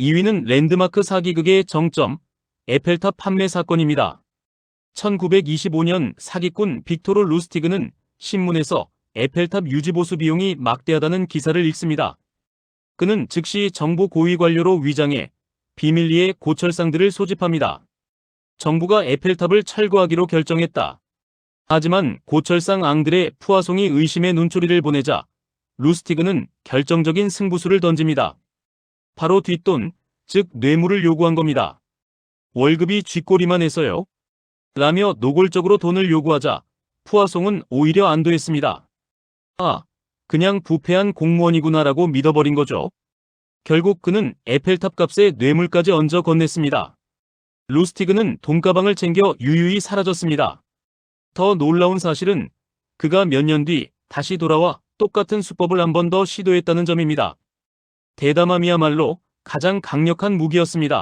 2위는 랜드마크 사기극의 정점, 에펠탑 판매 사건입니다. 1925년 사기꾼 빅토르 루스티그는 신문에서 에펠탑 유지보수 비용이 막대하다는 기사를 읽습니다. 그는 즉시 정부 고위 관료로 위장해 비밀리에 고철상들을 소집합니다. 정부가 에펠탑을 철거하기로 결정했다. 하지만 고철상 앙들의 푸아송이 의심의 눈초리를 보내자 루스티그는 결정적인 승부수를 던집니다. 바로 뒷돈, 즉 뇌물을 요구한 겁니다. 월급이 쥐꼬리만 해서요. 라며 노골적으로 돈을 요구하자 푸아송은 오히려 안도했습니다. 아, 그냥 부패한 공무원이구나라고 믿어버린 거죠. 결국 그는 에펠탑 값에 뇌물까지 얹어 건넸습니다. 루스티그는 돈가방을 챙겨 유유히 사라졌습니다. 더 놀라운 사실은 그가 몇 년 뒤 다시 돌아와 똑같은 수법을 한 번 더 시도했다는 점입니다. 대담함이야말로 가장 강력한 무기였습니다.